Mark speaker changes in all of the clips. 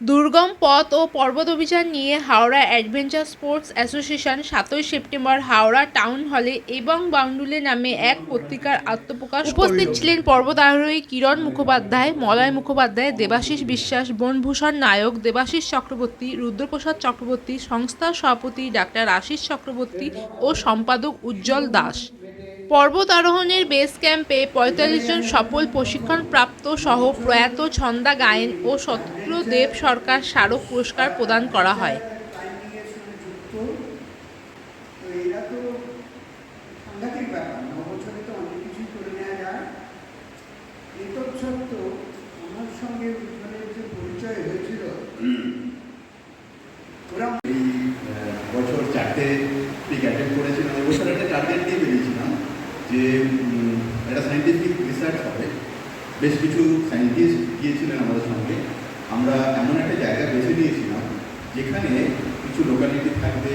Speaker 1: দুর্গম পথ ও পর্বত অভিযান নিয়ে হাওড়া অ্যাডভেঞ্চার স্পোর্টস অ্যাসোসিয়েশন সাতই সেপ্টেম্বর হাওড়া টাউন হলে এবং বাউন্ডুলে নামে এক পত্রিকার আত্মপ্রকাশ উপস্থিত ছিলেন পর্বত আরোহী কিরণ মুখোপাধ্যায় মলয় মুখোপাধ্যায় দেবাশিস বিশ্বাস বনভূষণ নায়ক দেবাশিস চক্রবর্তী রুদ্রপ্রসাদ চক্রবর্তী সংস্থার সভাপতি ডাক্তার আশিস চক্রবর্তী ও সম্পাদক উজ্জ্বল দাস। পর্বত আরোহণের বেস ক্যাম্পে পঁয়তাল্লিশ জন সফল প্রশিক্ষণপ্রাপ্ত সহ প্রয়াত ছন্দা গায়েন ও সত্যদেব সরকার স্মারক পুরস্কার প্রদান করা হয়।
Speaker 2: বছরে
Speaker 3: এই বছর চারটে পিক করেছিলাম। এবছর একটা টার্গেট যে একটা সাইন্টিফিক রিসার্চ হবে। বেশ কিছু সায়েন্টিস্ট গিয়েছিলেন আমাদের সঙ্গে। আমরা এমন একটা জায়গা বেছে নিয়েছিলাম, যেখানে কিছু লোকালিটি থাকবে,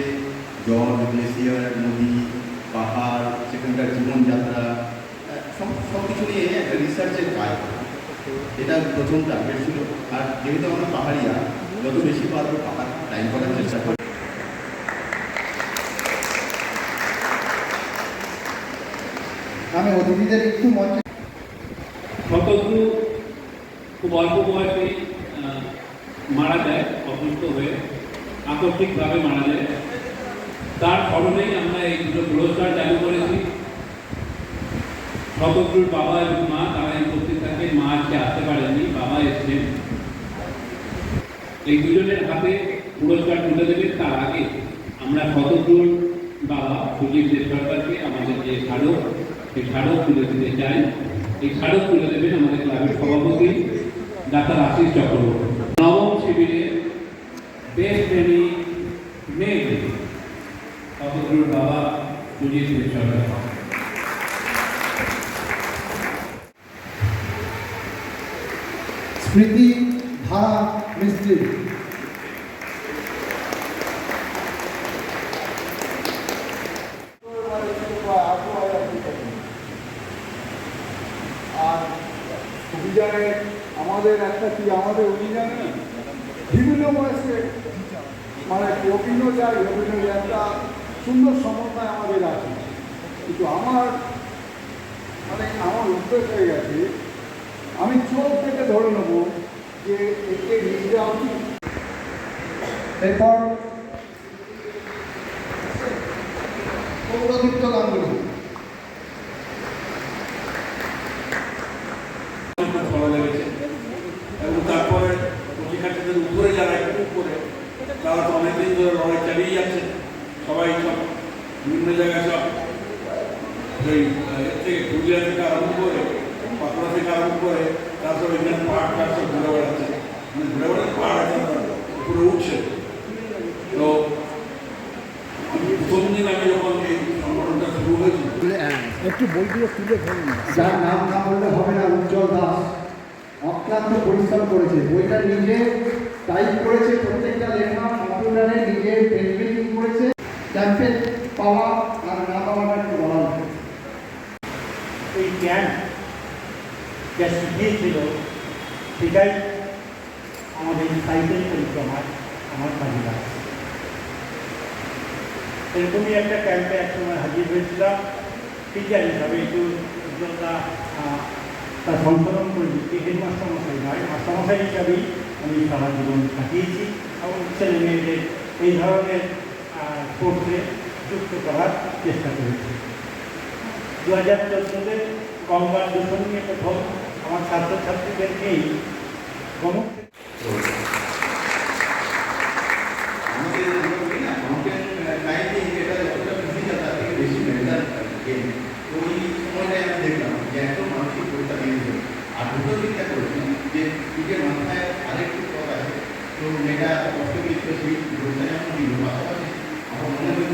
Speaker 3: জল গ্লেসিয়ার নদী, পাহাড়, সেখানকার জীবনযাত্রা সব সব কিছু নিয়ে একটা রিসার্চের কাজ। এটা প্রথম টার্গেট ছিল। আর যেহেতু আমরা পাহাড়িয়া, যত বেশি পারব পাহাড় টাইম করার চেষ্টা করি
Speaker 2: আমি অতিথিদের একটু মঞ্চে
Speaker 4: শতদ্রু খুব অল্প বয়সে মারা যায়, অসুস্থ হয়ে, আকস্মিকভাবে মারা যায়। তার স্মরণেই আমরা এই দুটো পুরস্কার চালু করেছি। শতদ্রুর বাবা এবং মা, তারা উপস্থিত থাকে মা আজকে আসতে পারেননি, বাবা এসছেন। এই দুজনের হাতে পুরস্কার তুলে দেবে, তার আগে আমরা শতদ্রুর বাবা সুজিত দেব সরকারকে আমাদের যে স্মারক সেই স্মারক তুলে দিতে চাই। এই স্মারক তুলে দেবেন আমাদের ক্লাবের সভাপতি, ডাক্তার আশিস চক্রবর্তী। নবম শিবিরে বেস্ট ট্রেনিং মেয়ে শতদ্রুর বাবা সুজিত সরকার
Speaker 2: স্মৃতি, ধারা, মিস্ত্রি
Speaker 5: আর অভিযানে আমাদের একটা কি আমাদের অভিযানে? বিভিন্ন বয়সে মানে বিভিন্ন যায় বিভিন্ন একটা সুন্দর সমন্বয় আমাদের আছে। কিন্তু আমার মানে আমার উদ্বেগ হয়ে গেছে, আমি চোখ থেকে ধরে নেব যে একে যাওয়া উচিত।
Speaker 2: এরপর সৌরদীপ্ত গাঙ্গুলি
Speaker 6: খুব ভালো লেগেছে এবং তারপরে শিক্ষার্থীদের উপরে যারা একটু উপরে তারা তো অনেকদিন ধরে লড়াই চালিয়ে যাচ্ছেন সবাই সব বিভিন্ন জায়গায় সব আহ, এর থেকে পুরুলিয়া থেকে আরম্ভ করে বাঁকুড়া থেকে আরম্ভ করে তারা সব এখানে পাহাড় টাড় সব ঘুরে বেড়াচ্ছে। মানে ঘুরে বেড়াচ্ছে পাহাড় আছে উপরে উঠছে। তো প্রথম দিন আমি যখন এই সংগঠনটা শুরু হয়েছিল
Speaker 5: একটু বইগুলো তুলে ধরুন।
Speaker 2: যার নাম না বললে হবে না উজ্জ্বল দাস। অক্লান্ত পরিশ্রম করেছে। বইটা নিজে টাইপ করেছে, প্রত্যেকটা লেখা কম্পিউটারে নিজে প্রিন্টিং করেছে ক্যাম্পে পাওয়া আর না পাওয়াটা একটু বলা উচিত।
Speaker 7: এই জ্ঞান যা শিখিয়েছিল, সেটাই আমাদের সাইকেল পরিক্রমায় আমার কাজে এরকমই একটা ক্যাম্পে এক সময় হাজির হয়েছিলাম টিচার হিসাবে একটু উজ্জ্বলতা তার সংশোধন করে দিচ্ছি হেডমাস্টার মশাই নয়, মাস্টারমশাই হিসাবেই আমি সারা জীবন কাটিয়েছি এবং ছেলে মেয়েদের এই ধরনের কোর্সে যুক্ত করার চেষ্টা করেছি। দু হাজার চোদ্দোতে গঙ্গার দূষণ নিয়ে প্রথম আমার ছাত্রছাত্রীদেরকেই গমক
Speaker 3: আমাদের আমরা বলি না কন্টেন্ট টাইপিং এটা যতটা ফিজিক্যাল তার থেকে বেশি মেন্টাল গেম ওই সময়টায় আমি দেখলাম যে এত মানসিক পরীক্ষা দিয়েছে আর দুটো চিন্তা যে দিকে মাথায় আরেকটু পথ আছে তো মেয়েটা কষ্ট সেই রোগটা আমার মনে হয়েছিল